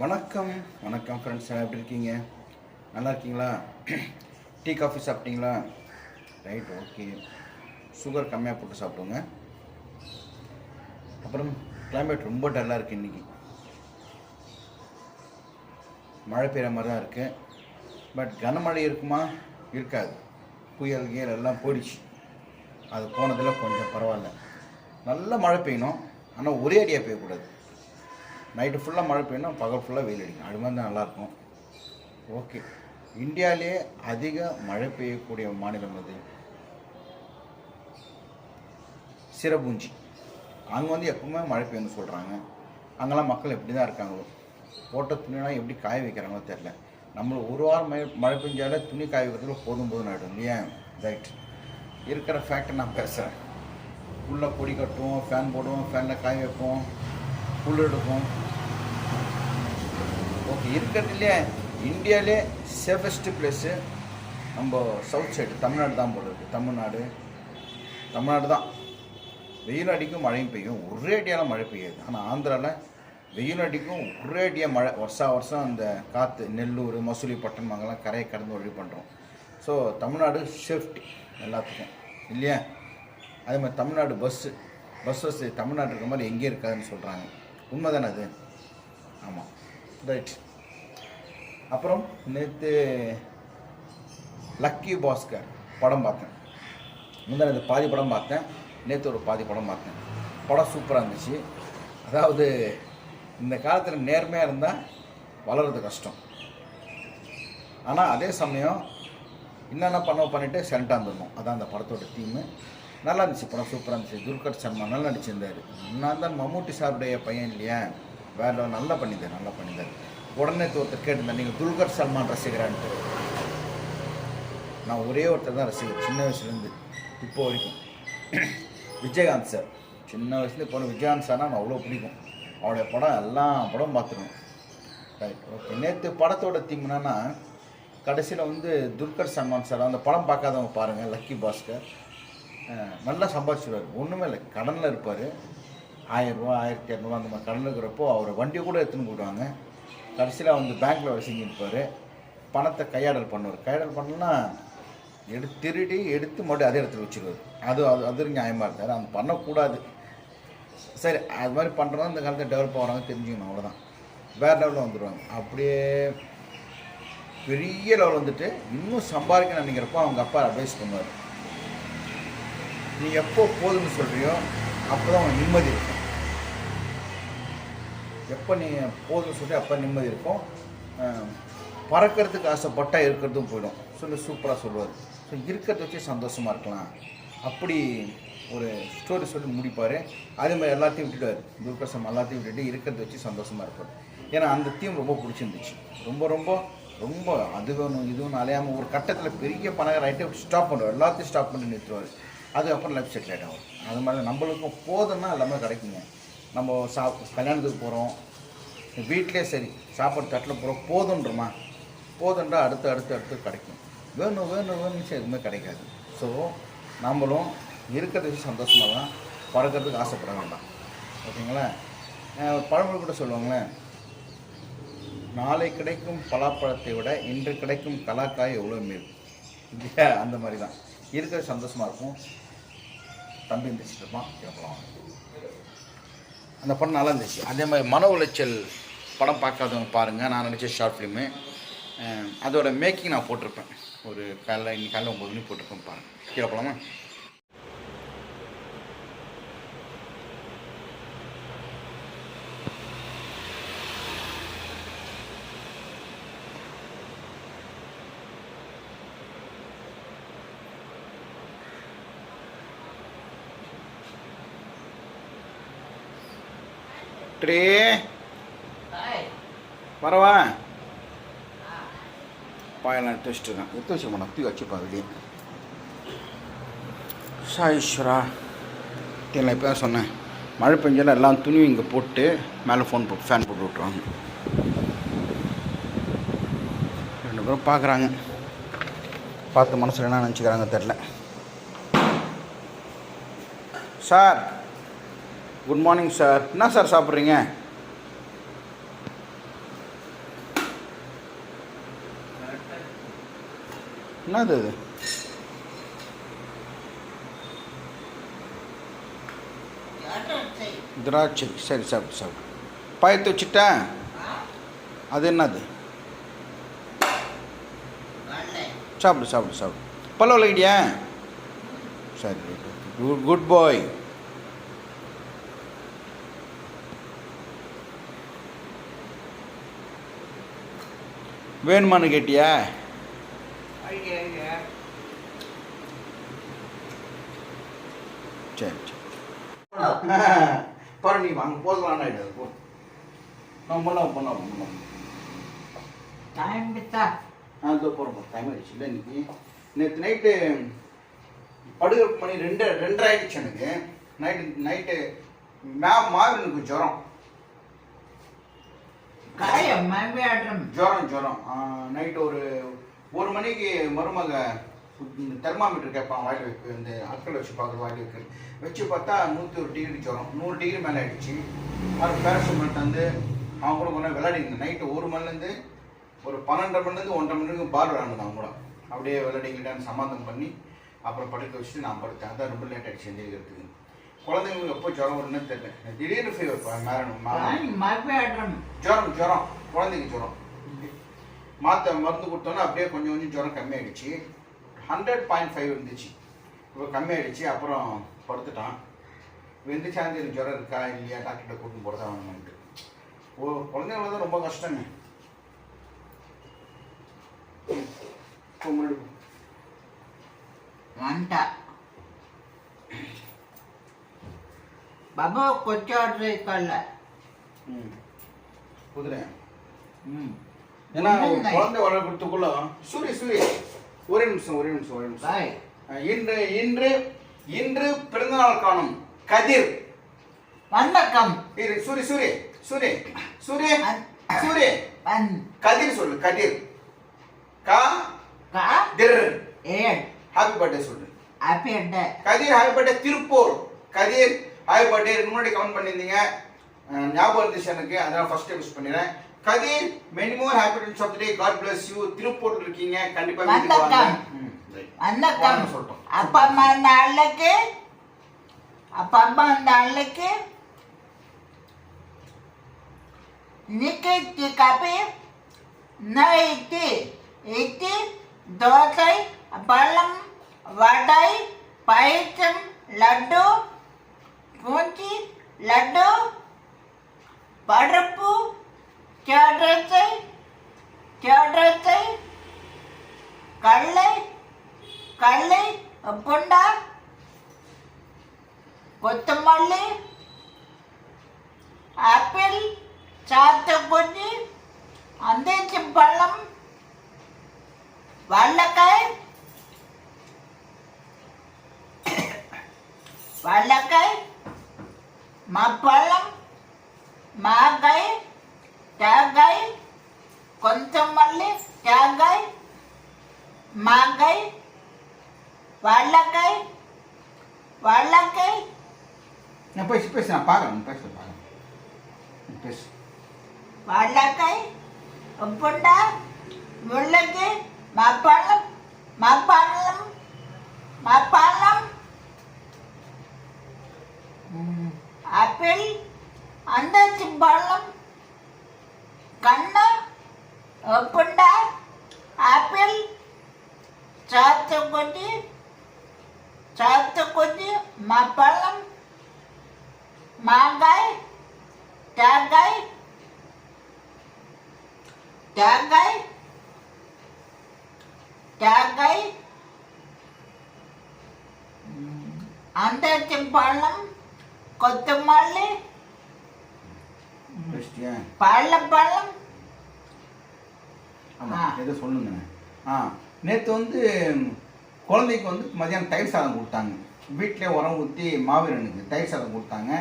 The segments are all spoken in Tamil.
வணக்கம். வணக்கம் ஃப்ரெண்ட்ஸ் எப்படி இருக்கீங்க? நல்லா இருக்கீங்களா? டீ காஃபி சாப்பிட்டீங்களா? ரைட் ஓகே சுகர் கம்மியாக போட்டு சாப்பிடுங்க. அப்புறம் கிளைமேட் ரொம்ப டல்லாக இருக்குது இன்றைக்கி மழை பெய்கிற மாதிரி தான் இருக்குது பட் கனமழை இருக்குமா? இருக்காது. புயல் கீழ் எல்லாம் போயிடுச்சு. அது போனதில் கொஞ்சம் பரவாயில்ல. நல்ல மழை பெய்யணும். ஆனால் ஒரே அடியாக பெய்யக்கூடாது. நைட்டு ஃபுல்லாக மழை பெய்யணும் பகல் ஃபுல்லாக வெயில் அடிக்கும். அது மாதிரி தான் நல்லாயிருக்கும். ஓகே இந்தியாவிலே அதிக மழை பெய்யக்கூடிய மாநிலம் அது சிறபூஞ்சி அங்கே வந்து எப்பவுமே மழை பெய்யும்னு சொல்கிறாங்க அங்கெல்லாம் மக்கள் எப்படி தான் இருக்காங்களோ போட்ட துணிலாம் எப்படி காய வைக்கிறாங்களோ தெரில நம்மளை ஒரு வாரம் மழை மழை பெஞ்சாலே துணி காய வைக்கிறதுல போதும் போதும் ஆகிடும் ஏன் ரைட் இருக்கிற ஃபேக்டை நான் பேசுகிறேன் உள்ளே பொடி கட்டுவோம் ஃபேன் போடுவோம் ஃபேனில் காய வைப்போம் புல் எடுப்போம். இருக்கிறதுலே இந்தியாவிலே சேஃபஸ்ட்டு பிளேஸு நம்ம சவுத் சைடு தமிழ்நாடு தான் போல இருக்குது தமிழ்நாடு தமிழ்நாடு தான். வெயில் அடிக்கும் மழையும் பெய்யும். ஒரே அடியான மழை பெய்யாது. ஆனால் ஆந்திராவில் வெயில் அடிக்கும் ஒரே அடியாக மழை. வருஷா வருஷம் அந்த காற்று நெல்லூர் மசூலி அங்கெல்லாம் கரையை கடந்து வழி பண்ணுறோம் ஸோ தமிழ்நாடு சேஃப்டி எல்லாத்துக்கும். இல்லையா? அதே மாதிரி தமிழ்நாடு பஸ்ஸு பஸ் வசதி தமிழ்நாடு இருக்கிற மாதிரி எங்கேயும் இருக்காதுன்னு சொல்கிறாங்க உண்மை தானே அது? ஆமாம் ரைட் அப்புறம் நேற்று லக்கி பாஸ்கர் படம் பார்த்தேன். முந்தானது பாதி படம் பார்த்தேன். நேற்று ஒரு பாதி படம் பார்த்தேன். படம் சூப்பராக இருந்துச்சு. அதாவது இந்த காலத்தில் நேர்மையாக இருந்தால் வளர்றது கஷ்டம். ஆனால் அதே சமயம் என்னென்ன பண்ண பண்ணிவிட்டு சென்ட்டாக இருந்துடணும் அதான் அந்த படத்தோட தீமு நல்லா இருந்துச்சு படம் சூப்பராக இருந்துச்சு. துர்கர் சர்மா நல்லா நடிச்சிருந்தார். நான் தான் மம்மூட்டி சாருடைய பையன் இல்லையா? வேற நல்லா பண்ணியிருந்தார் நல்லா பண்ணியிருந்தார். உடனே ஒருத்தர் கேட்டிருந்தேன் நீங்கள் துல்கர் சல்மான் ரசிகரான்ட்டு. நான் ஒரே ஒருத்தர் தான் ரசிகர் சின்ன வயசுலேருந்து இப்போ வரைக்கும். விஜயகாந்த் சார். சின்ன வயசுலேருந்து இப்போ விஜயகாந்த் சார்னா நான் அவ்வளோ பிடிக்கும். அவருடைய படம் எல்லா படம் பார்த்துருவேன். ரைட் ஓகே நேற்று படத்தோட தீம் என்னன்னா கடைசியில் வந்து துல்கர் சல்மான் சார் அந்த படம் பார்க்காதவங்க பாருங்கள் லக்கி பாஸ்கர் நல்லா சம்பாதிச்சிடுவார் ஒன்றுமே இல்லை கடனில் இருப்பார். ஆயிரரூவா ஆயிரத்தி இரநூறுவா அந்த மாதிரி கடனில் இருக்கிறப்போ அவரை வண்டி கூட எடுத்துன்னு போயிடுவாங்க. கடைசியில் வந்து பேங்க்கில் வேலை செஞ்சுருப்பார். பணத்தை கையாடல் பண்ணுவார். கையாடல் பண்ணலன்னா எடுத்து திருடி எடுத்து மறுபடியும் அதே இடத்துல வச்சுருவார். அது அது அது நியாயமாக இருந்தார் அது பண்ணக்கூடாது. சரி அது மாதிரி பண்ணுறதா இந்த காலத்தில் டெவலப் ஆகிறாங்க தெரிஞ்சுக்கணும். அவ்வளோதான் வேறு லெவலில் வந்துடுவாங்க அப்படியே பெரிய லெவல் வந்துட்டு இன்னும் சம்பாதிக்க நினைக்கிறப்போ அவங்க அப்பா அட்வைஸ் பண்ணுவார். நீ எப்போ போதும்னு சொல்கிறியோ அப்போ தான் அவங்க நிம்மதி இருக்கும். எப்போ நீ போதும் சொல்லி அப்போ நிம்மதி இருக்கும். பறக்கிறதுக்கு ஆசைப்பட்டால் இருக்கிறதும் போயிடும். சொல்லி சூப்பராக சொல்லுவார். ஸோ இருக்கிறத வச்சு சந்தோஷமாக இருக்கலாம். அப்படி ஒரு ஸ்டோரி சொல்லி முடிப்பார். அதே மாதிரி எல்லாத்தையும் விட்டுடுவார். துர்கசம் எல்லாத்தையும் விட்டுட்டு இருக்கிறத வச்சு சந்தோஷமாக இருப்பார். ஏன்னா அந்த தீம் ரொம்ப பிடிச்சிருந்துச்சு. ரொம்ப ரொம்ப ரொம்ப அது வேணும் இது வேணும் அலையாமல் ஒரு கட்டத்தில் பெரிய பணக்கார ஆகிட்டு ஸ்டாப் பண்ணுவார். எல்லாத்தையும் ஸ்டாப் பண்ணி நிறுத்துவார். அதுக்கப்புறம் லைஃப் செட்டில் ஆகிடும் அது மாதிரி நம்மளுக்கும் போதும்னா எல்லாமே கிடைக்குங்க. நம்ம சா கல்யாணத்துக்கு போகிறோம் வீட்டிலே சரி சாப்பாடு தட்டில் போகிறோம் போதுன்றமா போதுன்றா அடுத்து அடுத்து அடுத்து கிடைக்கும். வேணும் வேணும் வேணும்னு எதுவுமே கிடைக்காது. ஸோ நம்மளும் இருக்கிறதுக்கு சந்தோஷமாக தான் பறக்கிறதுக்கு ஆசைப்பட வேண்டாம். ஓகேங்களா? பழமொழி கூட சொல்லுவாங்களேன் நாளை கிடைக்கும் பலாப்பழத்தை விட இன்று கிடைக்கும் கலாக்காய் எவ்வளோ மேல்? இல்லையா? அந்த மாதிரி தான் இருக்கிற சந்தோஷமாக இருக்கும். தம்பி இருந்துச்சுட்டு இருப்பான் கேட்கலாம் அந்த படம் நல்லா இருந்துச்சு. அதே மாதிரி மன உளைச்சல் படம் பார்க்காதவங்க பாருங்கள் நான் நினச்ச ஷார்ட் ஃபிலிமு அதோட மேக்கிங் நான் போட்டிருப்பேன். ஒரு காலைல இன்னைக்கு காலைல ஒம்பது மணி போட்டிருப்பேன் பாருங்கள் கீழே போகலாமா ட்ரே வரவா. பாயெல்லாம் எடுத்து வச்சுட்டு இருக்கேன் எடுத்து வச்சுக்க மாட்டேன் தூக்கி வச்சுப்பா வெளியே சாயீஸ்வரா. தெரியல இப்போ தான் சொன்னேன். மழை பெஞ்சாலும் எல்லாம் துணி இங்கே போட்டு மேலே ஃபோன் போட்டு ஃபேன் போட்டு விட்ருவாங்க ரெண்டு பேரும் பார்க்குறாங்க. பார்த்து மனசில் என்ன நினச்சிக்கிறாங்க தெரில சார். குட் மார்னிங் சார் என்ன சார் சாப்பிட்றீங்க? என்னது இது? திராட்சை. சரி சாப்பிட்டு சாப்பிட்டு பயத்து வச்சுட்டேன் அது என்னது? சாப்பிடு சாப்பிடு சாப்பிடு. பல்லவில் ஐடியா சரி குட் குட் பாய் வேணுமான்னு கேட்டியா? சரி சரி. பாரு நீ வாங்க போதலாம் ஆகிடாது போ. நான் பண்ணலாம் பண்ணலாம் பண்ணலாம் டைம் பித்தா ஆ இதோ போகிறோம் டைம் ஆயிடுச்சு இல்லை இன்னைக்கு. நேற்று நைட்டு படுகிற மணி ரெண்டு ரெண்டரை எனக்கு. நைட்டு நைட்டு மே மாவினுக்கு ஜுரம். ஜுரம் ஜுரம். நைட்டு ஒரு ஒரு மணிக்கு மருமக தெர்மாமீட்டர் கேட்பான் வாயில் வைப்பு இந்த ஆட்கள் வச்சு பார்க்குற வாயில் வைப்பு வச்சு பார்த்தா நூற்றி ஒரு டிகிரி ஜுரம். நூறு டிகிரி மேலே ஆகிடுச்சு அவர் பேரசமெண்ட் தந்து அவன் கூட கொஞ்சம் விளையாடிங்க நைட்டு ஒரு மணிலேருந்து ஒரு பன்னெண்டரை மணிலேருந்து ஒன்றரை மணிக்கு பார் பால் விளையாடுங்க அவங்க கூட. அப்படியே விளையாடிங்கிட்டான்னு சமாதானம் பண்ணி அப்புறம் படுக்க வச்சுட்டு நான் படுத்தேன். அதான் ரொம்ப லேட் ஆகிடுச்சு எந்திரிக்கிறதுக்கு. குழந்தைங்களுக்கு எப்போ ஜுரம் வரும்னு தெரியல. திடீர்னு ஃபீவர் மவியாட்டம் ஜுரம் ஜுரம். குழந்தைக்கு ஜுரம். மாத்திரை மருந்து கொடுத்தோன்னே அப்படியே கொஞ்சம் கொஞ்சம் ஜுரம் கம்மியாயிடுச்சு. ஹண்ட்ரட் பாயிண்ட் ஃபைவ் இருந்துச்சு. இப்போ கம்மியாயிடுச்சு அப்புறம் படுத்துட்டான். வெந்துச்சாந்து எனக்கு ஜுரம் இருக்கா இல்லையா? டாக்டர்கிட்ட கூட்டின்னு போகிறதா வேணும்ட்டு ஓ குழந்தைங்கள தான் ரொம்ப கஷ்டங்க. ம். ಬಾಬು ಕೊಚ್ಚಾಡ್ರಿ ಕಳ್ಳ குதிரை. ம். ஏன்னா குழந்தை வளர்க்கறதுக்குள்ள சூரிய சூரிய ஒரே நிமிஷம் ஒரே நிமிஷம் ஒரே நிமிஷம். ಬಾಯ್ இன்று இன்று இன்று பிறந்தநாள் காணும். கதிர். வணக்கம். இரு சூரி சூரி சூரி சூரி சூரி. பன் கதிர் சொல்லு கதிர். கா கா? திர். ஏ ஹாப்பி பர்த்டே சொல்லு. Happy அண்டே Kathir happy birthday Tiruppur. Kathir hi birthday இதுக்கு முன்னாடி கமெண்ட் பண்ணியிருந்தீங்க. ஞாபகம் இருந்துச்சு எனக்கு அதனால் ஃபர்ஸ்ட் டைம் பண்ணிடுறேன் Kathir many more happiness of day God bless you திருப்பூர்ல இருக்கீங்க. கண்டிப்பா வணக்கம். வணக்கம். அப்பா அம்மா இருந்த அள்ளக்கு அப்பா அம்மா அந்த அள்ளக்கு நிக்கைக்கு காபி நைட்டு இட்டு தோசை பழம் வடை பயிற்சம் லட்டு மூச்சி லட்டு பருப்பு கேடுறத்தை கேடுறத்தை கடலை கடலை புண்டா கொத்தமல்லி ஆப்பிள் சாத்துக்குஞ்சி அந்தேச்சி பழம் வல்லக்காய் வல்லக்காய் మప్పళ్ళం మాగాయ తేగాయ కొంచెం మళ్ళీ తేగాయ మాగాయ వాళ్ళకాయ వాళ్ళకాయ పేసి పేసి పాగం పేసు పాగం పేసు వాళ్ళకాయ ఉప్పుండ ముళ్ళకి మా పళ్ళం మా పళ్ళం మా పళ్ళం பில் அண்டச்சிம்பள்ளம் கண்ணு ஒப்புண்ட ஆப்பிள் சாத்துக்குடி சாத்துக்குடி மப்பழம் மாங்காய் தேங்காய் தேங்காய் தேங்காய் அந்தச்சிம்பழம் கொத்தமல்லி பழம் பழம் எதை சொல்லுங்க. ஆ நேற்று வந்து குழந்தைக்கு வந்து மதியானம் தயிர் சாதம் கொடுத்தாங்க. வீட்டிலே உரம் ஊற்றி மாவீரனுக்கு தயிர் சாதம் கொடுத்தாங்க.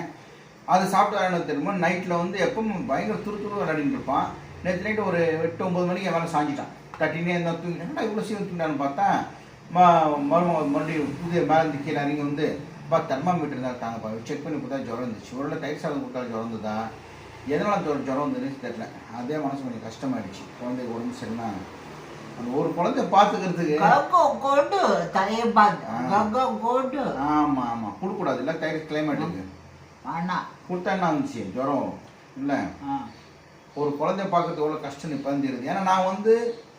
அது சாப்பிட்டு வரணும் தெரியுமா நைட்டில் வந்து எப்பவும் பயங்கர துரு துரு விளையாடிட்டு இருப்பான். நேற்று நைட்டு ஒரு எட்டு ஒம்பது மணிக்கு வேலை சாஞ்சிட்டான். கட்டினே இருந்தால் தூங்கிட்டா இவ்வளோ சீக்கிரம் தூங்கிட்டான்னு பார்த்தா ம மறுபடியும் புதிய மேலே கீழே இறங்கி வந்து பா தெர்மாமீட்டர் தான் இருக்காங்கப்பா செக் பண்ணி பார்த்தா ஜுரம் இருந்துச்சு ஒரு தயிர் சாதம் கொடுத்தா ஜுரம் இருந்ததா எதனால் ஜுரம் ஜுரம் வந்துருன்னு தெரியல. அதே மனசு கொஞ்சம் கஷ்டமாயிடுச்சு. குழந்தைக்கு உடம்பு சரினா அந்த ஒரு குழந்தைய பார்த்துக்கிறதுக்கு கங்கோ கோடு தலையை பார்த்து. ஆ. கங்கோ கோடு ஆமா ஆமா. கொடுக்கூடாது இல்லை கை கிளைமேட்டுக்கு கொடுத்தா என்ன வந்துச்சு ஜுரம். இல்லை. ஒரு குழந்தைய பார்க்கறது எவ்வளோ கஷ்டம் இப்போ தெரியுது ஏன்னா நான் வந்து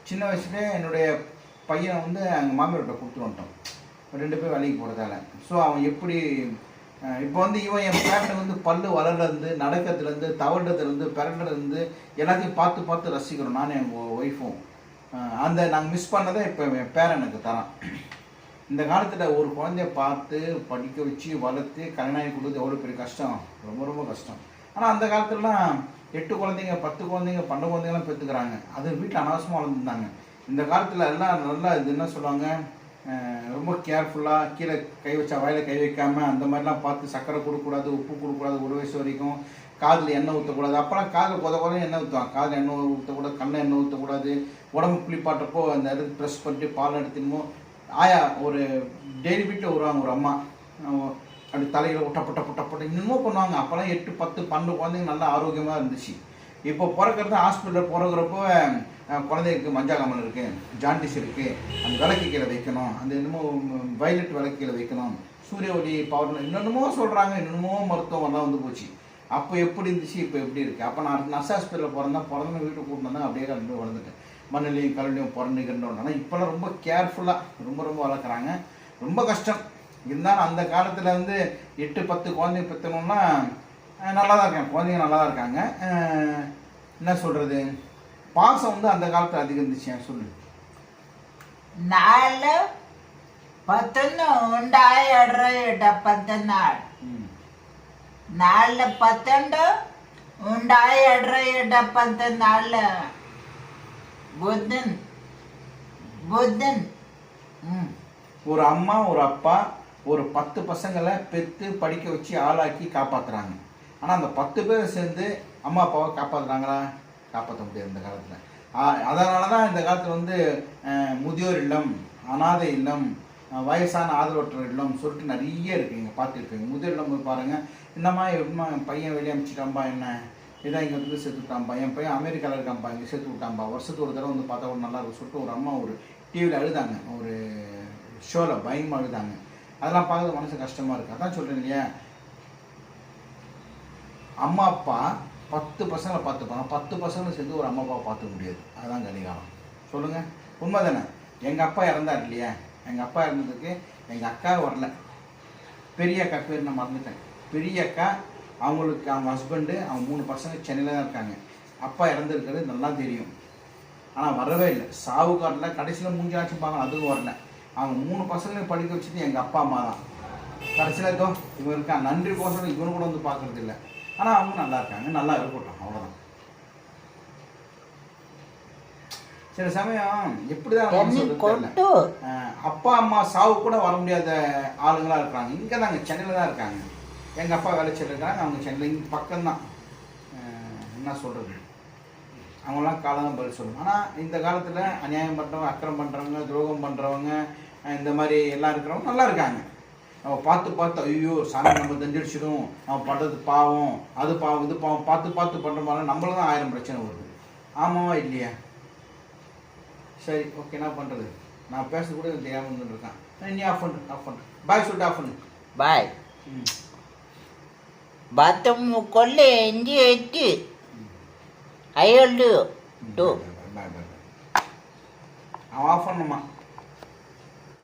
சின்ன வயசுலேயே என்னுடைய பையனை வந்து எங்கள் மாமியார்கிட்ட கொடுத்துட்டு வந்துட்டோம். ரெண்டு பேரும் வேலைக்கு போகிறதால ஸோ அவன் எப்படி இப்போ வந்து இவன் என் பேரனுக்கு வந்து பல்லு வளர்றது நடக்கிறதுலேருந்து தவழ்றதுலேருந்து பிறண்டதுலேருந்து எல்லாத்தையும் பார்த்து பார்த்து ரசிக்கிறோம் நானும் எங்கள் ஒய்ஃபும் அந்த நாங்கள் மிஸ் பண்ணதை இப்போ என் பேரன் எனக்கு தரான். இந்த காலத்தில் ஒரு குழந்தைய பார்த்து படிக்க வச்சு வளர்த்து கல்யாணம் கொடுத்து எவ்வளோ பெரிய கஷ்டம்? ரொம்ப ரொம்ப கஷ்டம். ஆனால் அந்த காலத்துலலாம் எட்டு குழந்தைங்க பத்து குழந்தைங்க பன்னெண்டு குழந்தைங்கலாம் பெற்றுக்கிறாங்க அது வீட்டில் அனாவசமாக வளர்ந்துருந்தாங்க. இந்த காலத்தில் எல்லாம் நல்லா இது என்ன சொல்லுவாங்க? ரொம்ப கேர்ஃபுல்லாக கீழே கை வச்சா வாயில் கை வைக்காமல் அந்த மாதிரிலாம் பார்த்து சக்கரை கொடுக்கக்கூடாது உப்பு கொடுக்கக்கூடாது ஒரு வயசு வரைக்கும். காதில் எண்ணெய் ஊற்றக்கூடாது அப்போலாம் காதில் கொத கொத எண்ணெய் ஊற்றுவான் காதில் எண்ணெய் ஊற்றக்கூடாது கண்ணை எண்ணெய் ஊற்றக்கூடாது உடம்பு குளிப்பாட்டப்போ அந்த இது ப்ரெஸ் பண்ணிட்டு பால் எடுத்துமோ ஆயா ஒரு டெய்லி வீட்டில் வருவாங்க ஒரு அம்மா. அப்படி தலையில் ஒட்டப்பட்ட புட்டப்பட்ட இன்னமும் பண்ணுவாங்க. அப்போல்லாம் எட்டு பத்து பன்னெண்டு குழந்தைங்க நல்லா ஆரோக்கியமாக இருந்துச்சு. இப்போ பிறக்கிறது ஹாஸ்பிட்டலில் பிறகுறப்போ குழந்தைக்கு மஞ்சள் இருக்குது ஜாண்டிஸ் இருக்குது அந்த விளக்கு கீழே வைக்கணும் அந்த என்னமோ வயலட் விளக்கு கீழே வைக்கணும் சூரிய ஒளி பவர் இன்னொன்னுமோ சொல்கிறாங்க இன்னொன்னுமோ மருத்துவமெல்லாம் வந்து போச்சு. அப்போ எப்படி இருந்துச்சு இப்போ எப்படி இருக்குது அப்போ நான் நர்ஸ் ஹாஸ்பிட்டலில் பிறந்தா பிறந்த வீட்டுக்கு கூட்டு வந்தா அப்படியே கண்டு வளர்ந்துட்டேன். மண்ணிலையும் கல்லையும் பிறந்துக்கின்றோன்னா கண்டு இப்போல்லாம் ரொம்ப கேர்ஃபுல்லாக ரொம்ப ரொம்ப வளர்க்குறாங்க. ரொம்ப கஷ்டம். இருந்தாலும் அந்த காலத்தில் வந்து எட்டு பத்து குழந்தை பெற்றணும்னா நல்லா தான் இருக்காங்க. குழந்தைங்க நல்லா தான் இருக்காங்க என்ன சொல்கிறது பாசம் வந்து அந்த காலத்தில் அதிகம் இருந்துச்சு என் சொல்லு? நாலு பத்துன்னு உண்டாயிட பத்து நாள். நாலு பத்தெண்டு உண்டாயிட பத்து நாள். புத்தன் புத்தன். ஒரு அம்மா ஒரு அப்பா ஒரு பத்து பசங்களை பெற்று படிக்க வச்சு ஆளாக்கி காப்பாற்றுறாங்க ஆனால் அந்த பத்து பேர் சேர்ந்து அம்மா அப்பாவை காப்பாற்றுறாங்களா காப்பாற்ற முடியாது இந்த காலத்தில். அதனால தான் இந்த காலத்தில் வந்து முதியோர் இல்லம் அனாதை இல்லம் வயசான ஆதரவற்ற இல்லம் சொல்லிட்டு நிறைய இருக்குது இங்கே பார்த்துருக்கீங்க முதியோர் இல்லம் போய் பாருங்கள் என்னம்மா எப்படிமா என் பையன் வெளியே அமைச்சிட்டாம்பா என்ன? இதான் இங்கே வந்து சேர்த்து விட்டாம்பா என் பையன் அமெரிக்காவில் இருக்காம்பா இங்கே சேர்த்து விட்டாம்பா வருஷத்துக்கு ஒரு தடவை வந்து பார்த்தா ஒரு நல்லா இருக்கும் சொல்லிட்டு ஒரு அம்மா ஒரு டிவியில் அழுதாங்க. ஒரு ஷோவில் பயமாக அழுதாங்க. அதெல்லாம் பார்க்குறது மனசு கஷ்டமாக இருக்குது அதான் சொல்கிறேன் இல்லையா? அம்மா அப்பா பத்து பசங்களை பார்த்துப்பாங்க. பத்து பசங்களை சேர்ந்து ஒரு அம்மா அப்பாவை பார்த்துக்க முடியாது. அதுதான் கலிகாலம். சொல்லுங்கள் உண்மை தானே? எங்கள் அப்பா இறந்தார் இல்லையா? எங்கள் அப்பா இறந்ததுக்கு எங்கள் அக்கா வரல. பெரிய அக்கா பேர் நான் மறந்துட்டேன். பெரிய அக்கா அவங்களுக்கு அவங்க ஹஸ்பண்டு அவங்க மூணு பசங்க சென்னையில் தான் இருக்காங்க. அப்பா இறந்துருக்கிறது நல்லா தெரியும். ஆனால் வரவே இல்லை. சாவு காட்டில் கடைசியில் மூஞ்சாச்சும் பார்க்கலாம் அதுவும் வரல. அவங்க மூணு பசங்களையும் படிக்க வச்சுட்டு எங்கள் அப்பா அம்மா தான். கடைசியில் இதோ இவன் இருக்கான். நன்றி கோசம் இவனு கூட வந்து பார்க்குறது இல்லை. ஆனால் அவங்க நல்லா இருக்காங்க. நல்லா இருக்கட்டும். அவ்வளோதான் சில சமயம் எப்படிதான் அப்பா அம்மா சாவு கூட வர முடியாத ஆளுங்களா இருக்காங்க. இங்கே தாங்க சென்னையில் தான் இருக்காங்க. எங்கள் அப்பா வேலைச்சிட்டு இருக்காங்க. அவங்க சென்னையில் இங்கே பக்கம்தான். என்ன சொல்கிறது அவங்களாம் காலம் பதில் சொல்லணும். ஆனால் இந்த காலத்தில் அநியாயம் பண்ணுறவங்க அக்கிரம் பண்ணுறவங்க துரோகம் பண்ணுறவங்க இந்த மாதிரி எல்லாம் இருக்கிறவங்க நல்லா இருக்காங்க. அவன் பார்த்து பார்த்து ஐயோ சாமி நம்ம தண்டிடிச்சிடும் அவன் பண்ணுறது பாவம் அது பாவம் இது பாவம் பார்த்து பார்த்து பண்ணுற மாதிரி நம்மள தான் ஆயிரம் பிரச்சனை வருது. ஆமாவா இல்லையா? சரி ஓகே என்ன பண்ணுறது நான் பேச கூட தெரியாமல் இருந்துருக்கேன் நீ ஆஃப் பண்ணு ஆஃப் பண்ணு. பாய் சொல்லிட்டு ஆஃப் பண்ணு. பாய் பத்தம் கொள்ளு இஞ்சி எட்டு ஐ டூ டூ அவன் ஆஃப் பண்ணுமா